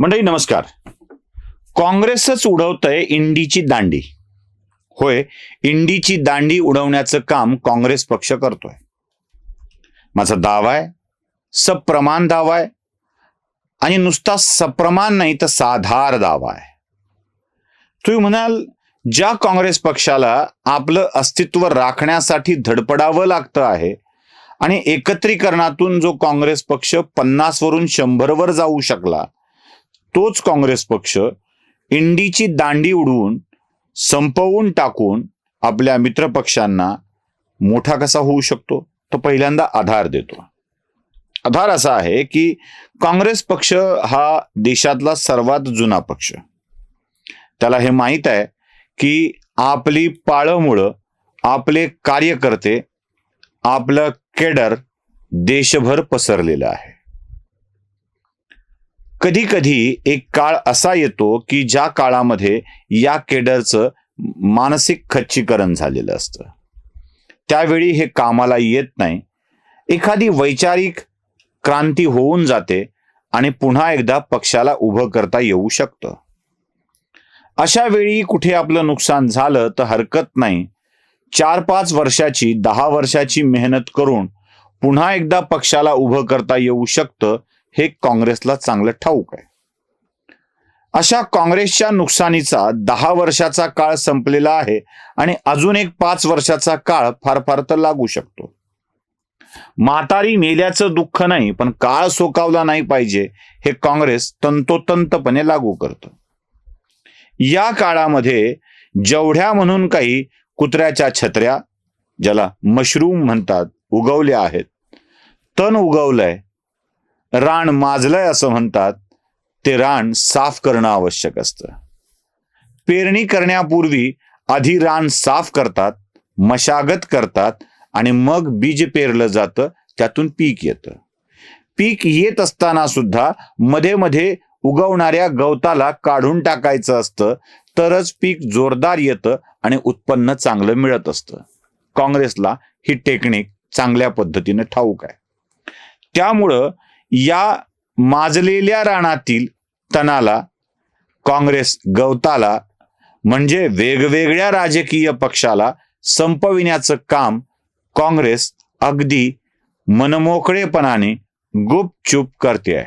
मंडळी नमस्कार. काँग्रेसच उडवतंय इंडीची दांडी. होय इंडीची दांडी उडवण्याचं काम काँग्रेस पक्ष करतोय. माझा दावा आहे सप्रमाण दावा आहे आणि नुसता सप्रमाण नाही तर साधार दावा आहे. तुम्ही म्हणाल ज्या काँग्रेस पक्षाला आपलं अस्तित्व राखण्यासाठी धडपडावं लागतं आहे आणि एकत्रीकरणातून जो काँग्रेस पक्ष पन्नास वरून शंभरवर जाऊ शकला तोच काँग्रेस पक्ष इंडीची दांडी उडवून संपवून टाकून आपल्या मित्रपक्षांना मोठा कसा होऊ शकतो? तो पहिल्यांदा आधार देतो. आधार असा आहे की काँग्रेस पक्ष हा देशातला सर्वात जुना पक्ष. त्याला हे माहीत आहे की आपली पाळमुळं आपले कार्यकर्ते आपलं केडर देशभर पसरलेलं आहे. कधी कधी एक काळ असा येतो की ज्या काळामध्ये या केडरचं मानसिक खच्चीकरण झालेलं असतं. त्यावेळी हे कामाला येत नाही. एखादी वैचारिक क्रांती होऊन जाते आणि पुन्हा एकदा पक्षाला उभं करता येऊ शकतं. अशा वेळी कुठे आपलं नुकसान झालं तर हरकत नाही. चार पाच वर्षाची दहा वर्षाची मेहनत करून पुन्हा एकदा पक्षाला उभं करता येऊ शकतं हे काँग्रेसला चांगलं ठाऊक आहे. अशा काँग्रेसच्या नुकसानीचा दहा वर्षाचा काळ संपलेला आहे आणि अजून एक पाच वर्षाचा काळ फार फार तर लागू शकतो. म्हातारी मेल्याचं दुःख नाही पण काळ सोकावला नाही पाहिजे हे काँग्रेस तंतोतंतपणे लागू करतं. या काळामध्ये जेवढ्या म्हणून काही कुत्र्याच्या छत्र्या ज्याला मशरूम म्हणतात उगवल्या आहेत तण उगवलंय रान माजलंय असं म्हणतात ते रान साफ करणं आवश्यक असतं. पेरणी करण्यापूर्वी आधी रान साफ करतात मशागत करतात आणि मग बीज पेरलं जातं त्यातून पीक येतं. पीक येत असताना सुद्धा मध्ये मध्ये उगवणाऱ्या गवताला काढून टाकायचं असतं तरच पीक जोरदार येतं आणि उत्पन्न चांगलं मिळत असतं. काँग्रेसला ही टेक्निक चांगल्या पद्धतीने ठाऊक आहे. त्यामुळं या माजलेल्या रानातील तणाला काँग्रेस गवताला म्हणजे वेगवेगळ्या राजकीय पक्षाला संपविण्याचं काम काँग्रेस अगदी मनमोकळेपणाने गुपचूप करते आहे.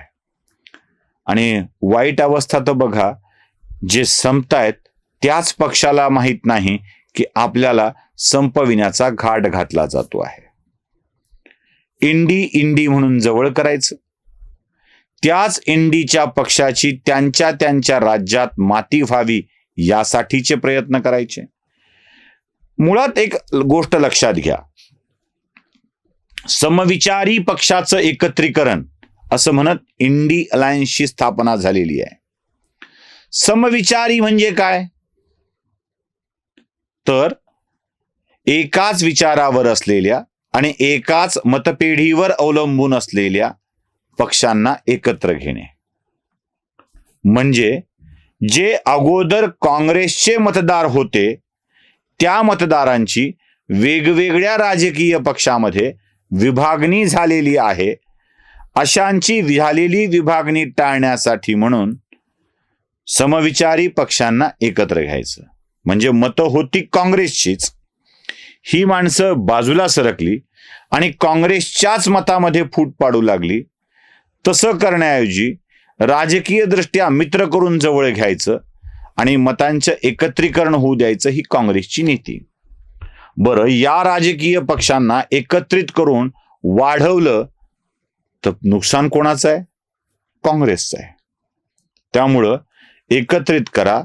आणि वाईट अवस्था तर बघा जे संपतायत त्याच पक्षाला माहीत नाही की आपल्याला संपविण्याचा घाट घातला जातो आहे. इंडी इंडी म्हणून जवळ करायचं त्याच इंडीच्या पक्षाची त्यांच्या त्यांच्या राज्यात माती व्हावी यासाठीचे प्रयत्न करायचे. मुळात एक गोष्ट लक्षात घ्या. समविचारी पक्षाचं एकत्रीकरण असं म्हणत इंडी अलायन्सची स्थापना झालेली आहे. समविचारी म्हणजे काय? तर एकाच विचारावर असलेल्या आणि एकाच मतपेढीवर अवलंबून असलेल्या पक्षांना एकत्र घेणे. म्हणजे जे अगोदर काँग्रेसचे मतदार होते त्या मतदारांची वेगवेगळ्या राजकीय पक्षामध्ये विभागणी झालेली आहे. अशांची झालेली विभागणी टाळण्यासाठी म्हणून समविचारी पक्षांना एकत्र घ्यायचं. म्हणजे मतं होती काँग्रेसचीच. ही माणसं बाजूला सरकली आणि काँग्रेसच्याच मतामध्ये फूट पाडू लागली. तसं करण्याऐवजी राजकीय दृष्ट्या मित्र करून जवळ घ्यायचं आणि मतांचं एकत्रीकरण होऊ द्यायचं ही काँग्रेसची नीती. बरं या राजकीय पक्षांना एकत्रित करून वाढवलं तर नुकसान कोणाचं आहे? काँग्रेसचं आहे. त्यामुळं एकत्रित करा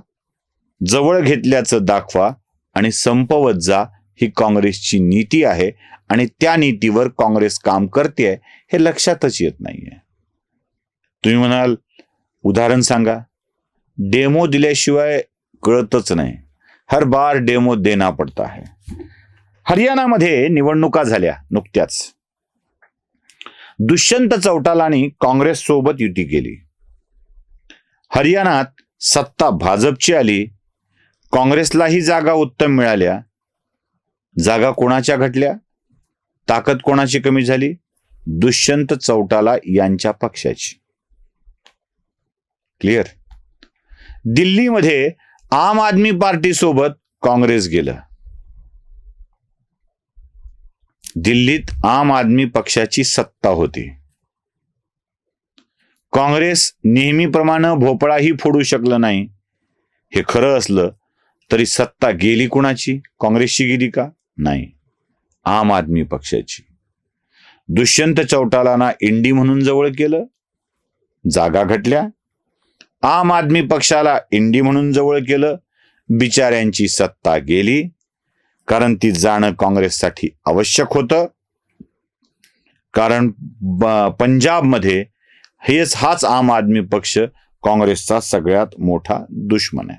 जवळ घेतल्याचं दाखवा आणि संपवत जा ही काँग्रेसची नीती आहे आणि त्या नीतीवर काँग्रेस काम करते हे लक्षातच येत नाहीये. तुम्ही म्हणाल उदाहरण सांगा. डेमो दिल्याशिवाय कळतच नाही. हर बार डेमो देना पडता है हरियाणामध्ये निवडणुका झाल्या नुकत्याच. दुष्यंत चौटालानी काँग्रेस सोबत युती केली. हरियाणात सत्ता भाजपची आली. काँग्रेसलाही जागा उत्तम मिळाल्या. जागा कोणाच्या घटल्या? ताकद कोणाची कमी झाली? दुष्यंत चौटाला यांच्या पक्षाची. क्लिअर दिल्लीमध्ये आम आदमी पार्टी सोबत काँग्रेस गेलं. दिल्लीत आम आदमी पक्षाची सत्ता होती. काँग्रेस नेहमीप्रमाणे भोपळाही फोडू शकलं नाही. हे खरं असलं तरी सत्ता गेली कुणाची? काँग्रेसची गेली का? नाही. आम आदमी पक्षाची. दुष्यंत चौटालांना इंडी म्हणून जवळ केलं. जागा घटल्या. आम आदमी पक्षाला इंडी म्हणून जवळ केलं बिचाऱ्यांची सत्ता गेली कारण ती जाणं काँग्रेससाठी आवश्यक होतं. कारण पंजाबमध्ये हेच हाच आम आदमी पक्ष काँग्रेसचा सगळ्यात मोठा दुश्मन आहे.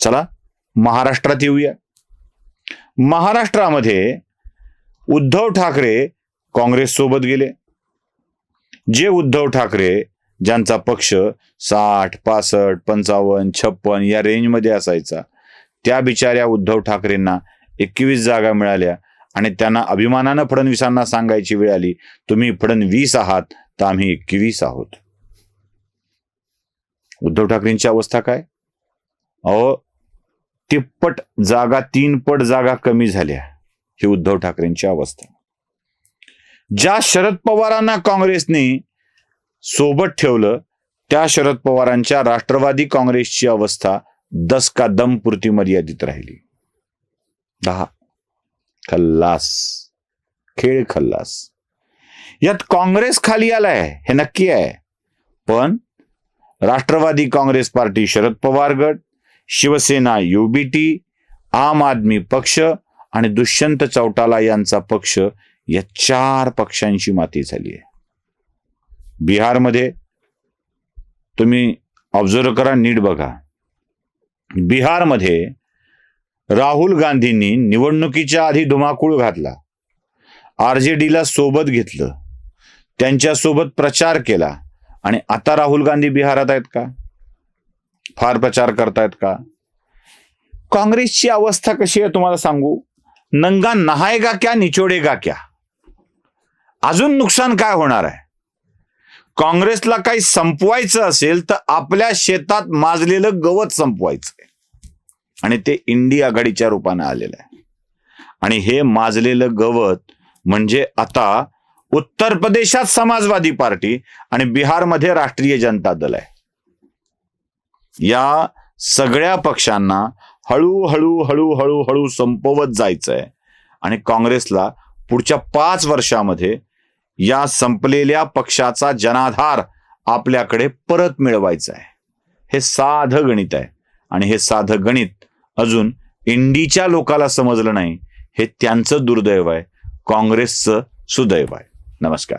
चला महाराष्ट्रात येऊया. महाराष्ट्रामध्ये उद्धव ठाकरे काँग्रेस सोबत गेले. जे उद्धव ठाकरे ज्यांचा पक्ष साठ पासष्ट पंचावन्न छप्पन या रेंजमध्ये असायचा. त्या बिचाऱ्या उद्धव ठाकरेंना एकवीस जागा मिळाल्या आणि त्यांना अभिमानानं फडणवीसांना सांगायची वेळ आली तुम्ही फडणवीस आहात तर आम्ही एकवीस आहोत. उद्धव ठाकरेंची अवस्था काय? अहो तिप्पट जागा तीन पट जागा कमी झाल्या ही उद्धव ठाकरेंची अवस्था. ज्या शरद पवारांना काँग्रेसने सोबत ठेवलं त्या शरद पवारांच्या राष्ट्रवादी काँग्रेसची अवस्था दस का दम पुरती मर्यादित राहिली. दहा. खल्लास. खेळ खल्लास. यात काँग्रेस खाली आलाय हे नक्की आहे. पण राष्ट्रवादी काँग्रेस पार्टी शरद पवार गट शिवसेना युबीटी आम आदमी पक्ष आणि दुष्यंत चौटाला यांचा पक्ष या चार पक्षांची माती झाली आहे. बिहारमध्ये तुम्ही ऑब्झर्व करा नीट बघा. बिहारमध्ये राहुल गांधींनी निवडणुकीच्या आधी धुमाकूळ घातला. आर जे डीला सोबत घेतलं. त्यांच्यासोबत प्रचार केला. आणि आता राहुल गांधी बिहारात आहेत का? फार प्रचार करतायत का? काँग्रेसची अवस्था कशी आहे तुम्हाला सांगू? नंगा नहायगा क्या निचोडेगा क्या? अजून नुकसान काय होणार आहे? काँग्रेसला काही संपवायचं असेल तर आपल्या शेतात माजलेलं गवत संपवायचं आणि ते इंडी आघाडीच्या रूपाने आलेलं आहे. आणि हे माजलेलं गवत म्हणजे आता उत्तर प्रदेशात समाजवादी पार्टी आणि बिहारमध्ये राष्ट्रीय जनता दल आहे. या सगळ्या पक्षांना हळूहळू हळूहळू हळू संपवत जायचंय. आणि काँग्रेसला पुढच्या पाच वर्षामध्ये या संपलेल्या पक्षाचा जनाधार आपल्याकडे परत मिळवायचा आहे. हे साधं गणित आहे. आणि हे साधं गणित अजून इंडीच्या लोकाला समजलं नाही. हे त्यांचं दुर्दैव आहे. काँग्रेसचं सुदैव आहे. नमस्कार.